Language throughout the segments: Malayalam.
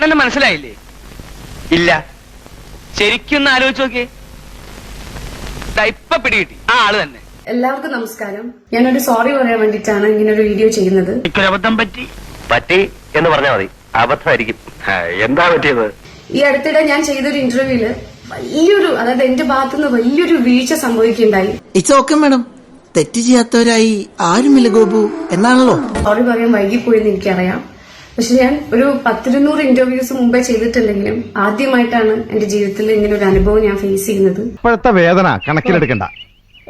ചേട്ടനെന്നെ മനസ്സിലായില്ലേ? ഇല്ല. ശരിക്കൊന്ന് ആലോചിച്ചു നോക്കിയേ. ദാ ഇപ്പൊ പിടികിട്ടി. ആ ആൾ തന്നെ. എല്ലാവർക്കും നമസ്കാരം. ഞാനൊരു സോറി പറയാൻ വേണ്ടിട്ടാണ് ഇങ്ങനെ ഒരു വീഡിയോ ചെയ്യുന്നത് അബദ്ധം പറ്റി. പറ്റി എന്ന് പറഞ്ഞാൽ മതി. അബദ്ധമായിരിക്കും. എന്താ പറ്റിയത്? ഈ അടുത്തിടെ ഞാൻ ചെയ്തൊരു ഇന്റർവ്യൂൽ വലിയൊരു അതായത് എന്റെ ഭാഗത്തുനിന്ന് വലിയൊരു വീഴ്ച സംഭവിക്കുകയുണ്ടായി. ഇറ്റ്സ് ഓക്കെ മാഡം തെറ്റ് ചെയ്യാത്തവരായി ആരുമില്ല ഗോപു. എന്നാണല്ലോ? സോറി പറയാൻ വൈകിപ്പോയെന്ന് എനിക്കറിയാം. പക്ഷെ ഞാൻ ഒരു പത്തിരുന്നൂറ് ഇന്റർവ്യൂസ് മുമ്പേ ചെയ്തിട്ടില്ലെങ്കിലും ആദ്യമായിട്ടാണ് എന്റെ ജീവിതത്തിൽ ഇങ്ങനെ ഒരു അനുഭവം ഞാൻ ഫേസ് ചെയ്യുന്നത്. ഇപ്പോഴത്തെ വേദന കണക്കിലെടുക്കണ്ട.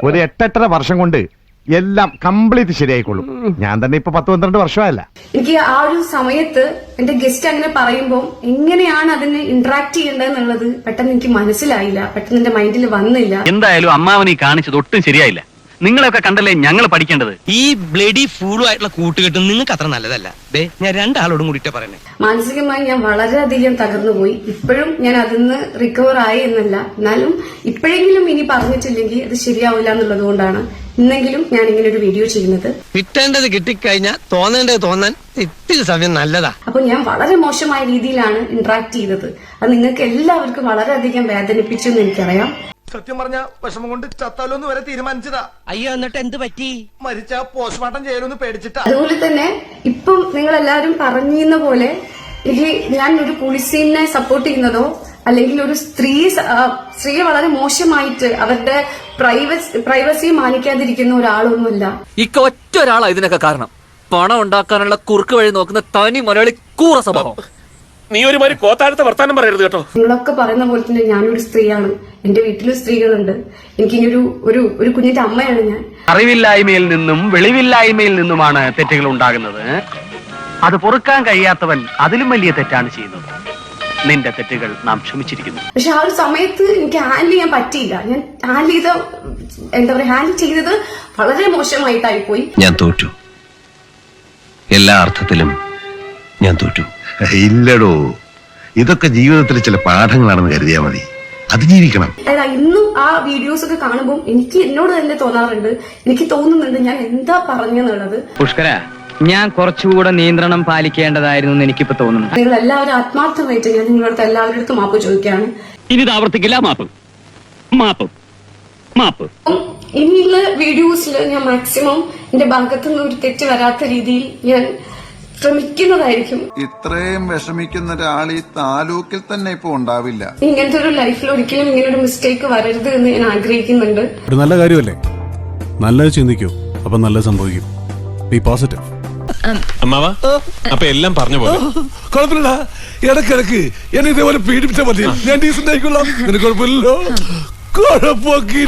ഒരു എട്ടെട്ടര വർഷം കൊണ്ട് എല്ലാം കംപ്ലീറ്റ് ശരിയായിക്കോളും ഞാൻ തന്നെ ഇപ്പൊ പത്ത് പന്ത്രണ്ട് വർഷമായല്ല. എനിക്ക് ആ ഒരു സമയത്ത് എന്റെ ഗസ്റ്റ് അങ്ങനെ പറയുമ്പോൾ എങ്ങനെയാണ് അതിന് ഇന്ററാക്ട് ചെയ്യേണ്ടതെന്നുള്ളത് പെട്ടെന്ന് എനിക്ക് മനസ്സിലായില്ല. പെട്ടെന്ന് എന്റെ മൈൻഡിൽ വന്നില്ല. എന്തായാലും അമ്മാവനെ ഈ കാണിച്ചത് ഒട്ടും ശരിയായില്ല. നിങ്ങളെയൊക്കെ കണ്ടല്ലേ ഞങ്ങൾ പഠിക്കേണ്ടത്? ഈ ബ്ലഡി ഫൂളും ആയിട്ടുള്ള കൂട്ടുകെട്ടും നിങ്ങൾക്ക് അത്ര നല്ലതല്ല. ദേ ഞാൻ രണ്ടാളോടും കൂടിയിട്ട് പറയണേ. മാനസികമായി ഞാൻ വളരെയധികം തകർന്നു പോയി. ഇപ്പോഴും ഞാൻ അതിൽ നിന്ന് റിക്കവർ ആയി എന്നല്ല. എന്നാലും ഇപ്പോഴെങ്കിലും ഇനി പറഞ്ഞിട്ടില്ലെങ്കിൽ അത് ശരിയാവില്ല എന്നുള്ളത് കൊണ്ടാണ് ഇന്നെങ്കിലും ഞാൻ ഇങ്ങനെ ഒരു വീഡിയോ ചെയ്യുന്നത്. കിട്ടേണ്ടത് കിട്ടിക്കഴിഞ്ഞാൽ തോന്നേണ്ടത് തോന്നാൻ ഇത്തിരി സമയം നല്ലതാ. അപ്പൊ ഞാൻ വളരെ മോശമായ രീതിയിലാണ് ഇന്ററാക്ട് ചെയ്തത്. അത് നിങ്ങൾക്ക് എല്ലാവർക്കും വളരെയധികം വേദനിപ്പിച്ചു എന്ന് എനിക്കറിയാം. സത്യം പറഞ്ഞ വിഷമം കൊണ്ട് ചത്താലോന്ന് വരെ തീരുമാനിച്ചതാ. അയ്യോ എന്നിട്ട് എന്ത് പറ്റി? മരിച്ച പോസ്റ്റ്മോർട്ടം ചെയ്യലൊന്ന് പേടിച്ചിട്ടാ. അതുപോലെ തന്നെ ഇപ്പം നിങ്ങൾ എല്ലാരും പറഞ്ഞിരുന്ന പോലെ എനിക്ക് ഞാൻ ഒരു പോളിസീനെ സപ്പോർട്ട് ചെയ്യുന്നതോ അല്ലെങ്കിൽ ഒരു സ്ത്രീ സ്ത്രീ സ്ത്രീയെ വളരെ മോശമായിട്ട് അവരുടെ പ്രൈവസി പ്രൈവസി മാനിക്കാതിരിക്കുന്ന ഒരാളൊന്നുമല്ല. ഇക്ക ഒറ്റ ഒരാളാ ഇതിനൊക്കെ കാരണം. പണം ഉണ്ടാക്കാനുള്ള കുറുക്ക് വഴി നോക്കുന്ന തനി മലയാളി കൂറ സ്വഭാവം. നീ ഒരു മാതിരി കോത്താഴത്തെ വർത്താനം പറയരുത് കേട്ടോ. നിങ്ങളൊക്കെ പറയുന്ന പോലെ തന്നെ ഞാനൊരു സ്ത്രീയാണ്. എന്റെ വീട്ടിലും സ്ത്രീകളുണ്ട്. എനിക്ക് ഒരു ഒരു ഒരു കുഞ്ഞിന്റെ അമ്മയാണ് ഞാൻ. അറിവില്ലായ്മയിൽ നിന്നും വെളിവില്ലായ്മയിൽ നിന്നുമാണ് തെറ്റുകൾ ഉണ്ടാകുന്നത്. അത് പൊറുക്കാൻ കഴിയാത്തവൻ അതിലും വലിയ തെറ്റാണ് ചെയ്യുന്നത്. നിന്റെ തെറ്റുകൾ നാം ക്ഷമിച്ചിരിക്കുന്നു. പക്ഷെ ആ ഒരു സമയത്ത് എനിക്ക് ഹാൻഡിൽ ചെയ്യാൻ പറ്റിയില്ല. ഞാൻ ഹാൻഡിൽ ചെയ്ത എന്താ പറയാ ഹാൻഡിൽ ചെയ്തത് വളരെ മോശമായിട്ടായി പോയി ഞാൻ തോറ്റു. എല്ലാ അർത്ഥത്തിലും ഞാൻ തോറ്റു. ഇല്ലടോ. ഇതൊക്കെ ജീവിതത്തിൽ ചില പാഠങ്ങളാണെന്ന് കരുതിയാ മതി. അതിജീവിക്കണം അതായത് ഇന്നും ആ വീഡിയോസ് ഒക്കെ കാണുമ്പോൾ എനിക്ക് എന്നോട് തന്നെ തോന്നാറുണ്ട്. എനിക്ക് തോന്നുന്നുണ്ട് ഞാൻ എന്താ പറഞ്ഞെന്നുള്ളത്. പുഷ്കര ഞാൻ കുറച്ചുകൂടെ നിയന്ത്രണം പാലിക്കേണ്ടതായിരുന്നു എന്ന് എനിക്കിപ്പോ തോന്നുന്നു. നിങ്ങൾ എല്ലാവരും ആത്മാർത്ഥമായിട്ട് ഞാൻ നിങ്ങളുടെ എല്ലാവരുടെ മാപ്പ് ചോദിക്കുകയാണ്. ഇനി ഇത് ആവർത്തിക്കില്ല മാപ്പ്. മാപ്പ്. മാപ്പ്. ഇനിയുള്ള വീഡിയോസിൽ ഞാൻ മാക്സിമം എന്റെ ഭാഗത്തുനിന്ന് ഒരു തെറ്റ് വരാത്ത രീതിയിൽ ഞാൻ ശ്രമിക്കുന്നതായിരിക്കും. ഇത്രയും വിഷമിക്കുന്ന ഒരാൾ ഈ താലൂക്കിൽ തന്നെ ഇപ്പൊ ഉണ്ടാവില്ല. ഇങ്ങനത്തെ ഒരു ലൈഫിൽ ഒരിക്കലും ഇങ്ങനെ ഒരു മിസ്റ്റേക്ക് വരരുത് എന്ന് ഞാൻ ആഗ്രഹിക്കുന്നുണ്ട്. ഒരു നല്ല കാര്യമല്ലേ? നല്ലത് ചിന്തിക്കൂ അപ്പൊ നല്ല സംഭവിക്കും. ബി പോസിറ്റീവ് അമ്മാവ അപ്പൊ എല്ലാം പറഞ്ഞ പോലെ. കുഴപ്പമില്ല. ഇടക്കിടക്ക് എന്നെ ഇതേപോലെ പീഡിപ്പിച്ച മതി. ഞാൻ ഡീസന്റ് ആയിക്കൊള്ളാം. നിനക്ക് കുഴപ്പമില്ലല്ലോ. കുഴപ്പമൊക്കെ